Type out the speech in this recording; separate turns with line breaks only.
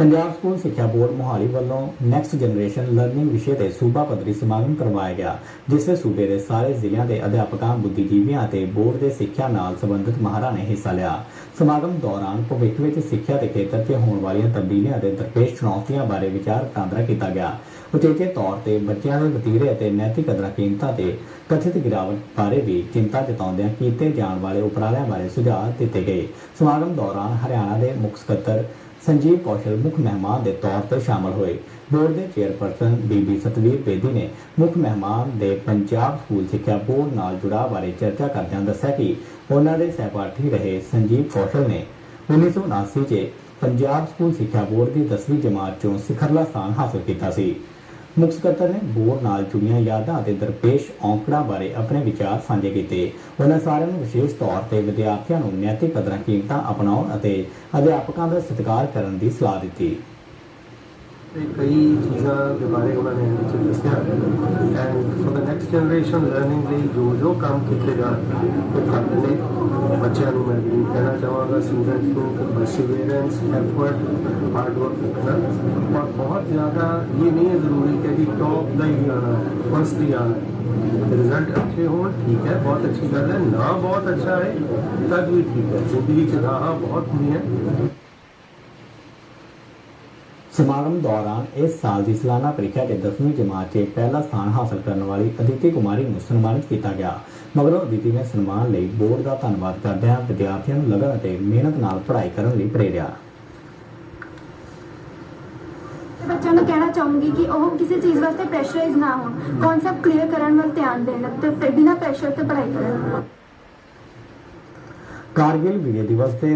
Punjab school ਸਿੱਖਿਆ board Mohali ਵੱਲੋਂ next generation learning ਵਿਸ਼ੇ ਤੇ ਸੂਬਾ ਪੱਧਰੀ ਸਮਾਗਮ ਕਰਵਾਇਆ ਗਿਆ, ਜਿਸ ਵਿੱਚ ਸੂਬੇ ਦੇ ਸਾਰੇ ਜ਼ਿਲ੍ਹਿਆਂ ਦੇ ਅਧਿਆਪਕਾਂ, ਬੁੱਧੀਜੀਵੀਆਂ ਅਤੇ ਬੋਰਡ ਦੇ ਸਿੱਖਿਆ ਨਾਲ ਸੰਬੰਧਿਤ ਮਾਹਰਾਂ ਨੇ ਹਿੱਸਾ ਲਿਆ। ਸਮਾਗਮ ਦੌਰਾਨ ਭਵਿੱਖ ਵਿੱਚ ਸਿੱਖਿਆ ਦੇ ਖੇਤਰ 'ਤੇ ਹੋਣ ਵਾਲੀਆਂ ਤਬਦੀਲੀਆਂ ਅਤੇ ਦਰਪੇਸ਼ ਚੁਣੌਤੀਆਂ ਬਾਰੇ ਵਿਚਾਰ ਵਟਾਂਦਰਾ ਕੀਤਾ ਗਿਆ। ਉਚੇਚੇ ਤੌਰ ਤੇ ਬੱਚਿਆਂ ਦੇ ਵਤੀਰੇ ਅਤੇ ਨੈਤਿਕ ਅਦਰਾਂ ਕੀਮਤਾਂ ਤੇ ਕਥਿਤ ਗਿਰਾਵਟ ਬਾਰੇ ਵੀ ਚਿੰਤਾ ਜਤਾਉਂਦਿਆਂ ਕੀਤੇ ਜਾਣ ਵਾਲੇ ਉਪਰਾਲਿਆਂ ਬਾਰੇ ਸੁਝਾਅ ਦਿੱਤੇ ਗਏ। ਸਮਾਗਮ ਦੌਰਾਨ ਹਰਿਆਣਾ ਦੇ ਮੁੱਖ ਸਕੱਤਰ ਸੰਜੀਵ ਕੌਸ਼ਲ ਮੁੱਖ ਮਹਿਮਾਨ ਦੇ ਤੌਰ ਤੇ ਸ਼ਾਮਲ ਹੋਏ। ਬੋਰਡ ਦੇ ਚੇਅਰਪਰਸਨ ਬੀਬੀ ਸਤਵੀਰ ਬੇਦੀ ਨੇ ਮੁੱਖ ਮਹਿਮਾਨ ਦੇ ਪੰਜਾਬ ਸਕੂਲ ਸਿੱਖਿਆ ਬੋਰਡ ਨਾਲ ਜੁੜਾਅ ਬਾਰੇ ਚਰਚਾ ਕਰਦਿਆਂ ਦੱਸਿਆ ਕਿ ਉਹਨਾਂ ਦੇ ਸਹਿਪਾਠੀ ਰਹੇ ਸੰਜੀਵ ਕੌਸ਼ਲ ਨੇ। 1979 'ਚ ਪੰਜਾਬ ਸਕੂਲ ਸਿੱਖਿਆ ਬੋਰਡ ਦੀ 10ਵੀਂ ਜਮਾਤ 'ਚੋਂ ਸਿਖਰਲਾ ਸਥਾਨ ਹਾਸਲ ਕੀਤਾ ਸੀ। ਮੁੱਖ ਸਕੱਤਰ ਨੇ ਬੋਰਡ ਨਾਲ ਜੁੜੀਆਂ ਯਾਦਾਂ ਅਤੇ ਦਰਪੇਸ਼ ਔਂਕੜਾਂ ਬਾਰੇ ਆਪਣੇ ਵਿਚਾਰ ਸਾਂਝੇ ਕੀਤੇ। ਉਹਨਾਂ ਸਾਰਿਆਂ ਨੂੰ ਵਿਸ਼ੇਸ਼ ਤੌਰ ਤੇ ਵਿਦਿਆਰਥੀਆਂ ਨੂੰ ਨੈਤਿਕ ਕਦਰਾਂ ਕੀਮਤਾਂ ਅਪਣਾਉਣ ਅਤੇ ਅਧਿਆਪਕਾਂ ਦਾ ਸਤਿਕਾਰ ਕਰਨ ਦੀ ਸਲਾਹ ਦਿੱਤੀ।
ਤੇ ਕਈ ਚੀਜ਼ਾਂ ਦੇ ਬਾਰੇ ਉਹਨਾਂ ਨੇ ਵਿੱਚ ਦੱਸਿਆ। And for the next generation learning ਲਈ ਜੋ ਜੋ ਕੰਮ ਕੀਤੇ ਜਾਣ, ਉਹ ਨੇ। ਬੱਚਿਆਂ ਨੂੰ ਮੈਂ ਵੀ ਕਹਿਣਾ ਚਾਹਾਂਗਾ ਸਟੂਡੈਂਟਸ ਨੂੰ ਪਰਸੀਵਰੈਂਸ ਐਫਰਟ ਹਾਰਡ ਵਰਕ ਕਰਨਾ ਔਰ ਬਹੁਤ ਜ਼ਿਆਦਾ ਇਹ ਨਹੀਂ ਹੈ ਜ਼ਰੂਰੀ ਕਿ ਜੀ ਟੌਪ ਦਾ ਹੀ ਆਣਾ ਹੈ ਫਸਟ ਹੀ ਆਣਾ ਹੈ ਰਿਜ਼ਲਟ ਅੱਛੇ ਹੋਣ ਠੀਕ ਹੈ ਬਹੁਤ ਅੱਛੀ ਗੱਲ ਹੈ ਨਾ ਬਹੁਤ ਅੱਛਾ ਹੈ ਤਦ ਵੀ ਠੀਕ ਹੈ ਜ਼ਿੰਦਗੀ ਚ ਰਾਹਾਂ ਬਹੁਤ ਹੁੰਦੀਆਂ
ਸਮਾਗਮ ਦੌਰਾਨ ਇਸ ਸਾਲ ਦੀ ਸਾਲਾਨਾ ਪ੍ਰੀਖਿਆ ਦੇ 10ਵੀਂ ਜਮਾਤ 'ਚ ਪਹਿਲਾ ਸਥਾਨ ਹਾਸਲ ਕਰਨ ਵਾਲੀ ਅਦਿਤੀ ਕੁਮਾਰੀ ਨੂੰ ਸਨਮਾਨਿਤ ਕੀਤਾ ਗਿਆ। ਮਗਰੋਂ ਅਦਿਤੀ ਨੇ ਸਨਮਾਨ ਲਈ ਬੋਰਡ ਦਾ ਧੰਨਵਾਦ ਕਰਦਿਆਂ ਵਿਦਿਆਰਥੀਆਂ ਨੂੰ ਲਗਨ ਅਤੇ ਮਿਹਨਤ ਨਾਲ ਪੜ੍ਹਾਈ ਕਰਨ ਲਈ ਪ੍ਰੇਰਿਆ।
ਤੇ ਬੱਚਿਆਂ ਨੂੰ ਕਹਿਣਾ ਚਾਹੂੰਗੀ ਕਿ ਉਹ ਕਿਸੇ ਚੀਜ਼ ਵਾਸਤੇ ਪ੍ਰੈਸ਼ਰਾਈਜ਼ ਨਾ ਹੋਣ। ਕਨਸੈਪਟ ਕਲੀਅਰ ਕਰਨ ਵੱਲ ਧਿਆਨ ਦੇਣ ਤੇ ਬਿਨਾਂ ਪ੍ਰੈਸ਼ਰ ਤੇ ਪੜ੍ਹਾਈ ਕਰਨ।
ਕਾਰਗਿਲ ਵਿਜੇ ਦਿਵਸ ਦੇ